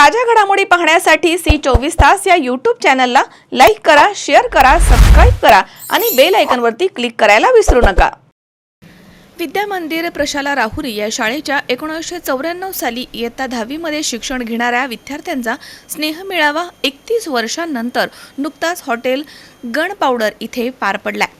ताज्या घडामोडी पाहण्यासाठी सी चोवीस तास या यूट्यूब चॅनलला लाईक करा शेअर करा सबस्क्राईब करा आणि बेल आयकनवरती क्लिक करायला विसरू नका. विद्या मंदिर प्रशाला राहुरी या शाळेच्या एकोणीसशे चौऱ्याण्णव साली इयत्ता दहावीमध्ये शिक्षण घेणाऱ्या विद्यार्थ्यांचा स्नेह मिळावा एकतीस वर्षांनंतर नुकताच हॉटेल गण पावडर इथे पार पडलाय.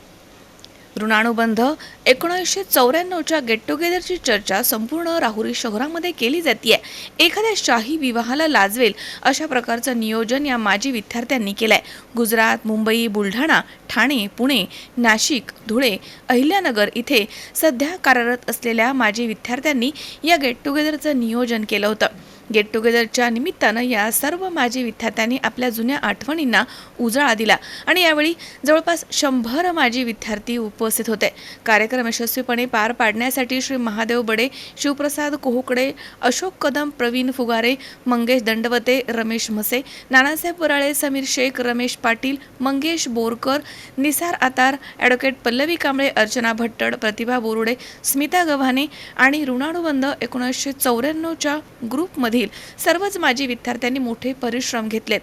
ऋणानुबंध एकोणीसशे चौऱ्याण्णवच्या गेट टुगेदरची चर्चा संपूर्ण राहुरी शहरामध्ये केली जाते एखाद्या शाही विवाहाला लाजवेल अशा प्रकारचं नियोजन या माजी विद्यार्थ्यांनी केलंय. गुजरात मुंबई बुलढाणा ठाणे पुणे नाशिक धुळे अहिल्यानगर इथे सध्या कार्यरत असलेल्या माजी विद्यार्थ्यांनी या गेट टुगेदरचं नियोजन केलं होतं. गेट टुगेदरच्या निमित्तानं या सर्व माजी विद्यार्थ्यांनी आपल्या जुन्या आठवणींना उजाळा दिला. आणि यावेळी जवळपास शंभर माजी विद्यार्थी उपस्थित होते. कार्यक्रम यशस्वीपणे पार पाडण्यासाठी श्री महादेव बडे शिवप्रसाद कोहकडे अशोक कदम प्रवीण फुगारे मंगेश दंडवते रमेश म्हसे नानासाहेब वराळे समीर शेख रमेश पाटील मंगेश बोरकर निसार आतार ॲडव्होकेट पल्लवी कांबळे अर्चना भट्टड प्रतिभा बोरुडे स्मिता गव्हाणे आणि ऋणानुबंध एकोणीसशे चौऱ्याण्णवच्या ग्रुपमध्ये ग्रुपमधील सर्वच माजी विद्यार्थ्यांनी मोठे परिश्रम घेतलेत.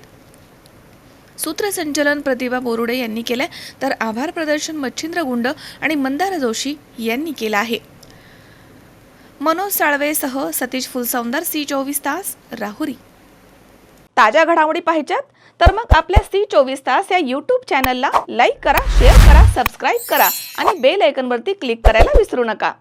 सूत्रसंचलन प्रतिभा बोरुडे यांनी केलंय. तर आभार प्रदर्शन मच्छिंद्र गुंड आणि मंदार जोशी यांनी केलं आहे. मनोज साळवेसह सतीश फुलसौंदर सी चोवीस तास राहुरी. ताज्या घडामोडी पाहिजेत? तर मग आपल्या सी चोवीस तास या यूट्यूब चॅनलला लाईक करा शेअर करा सबस्क्राईब करा आणि बेल आयकनवरती क्लिक करायला विसरू नका.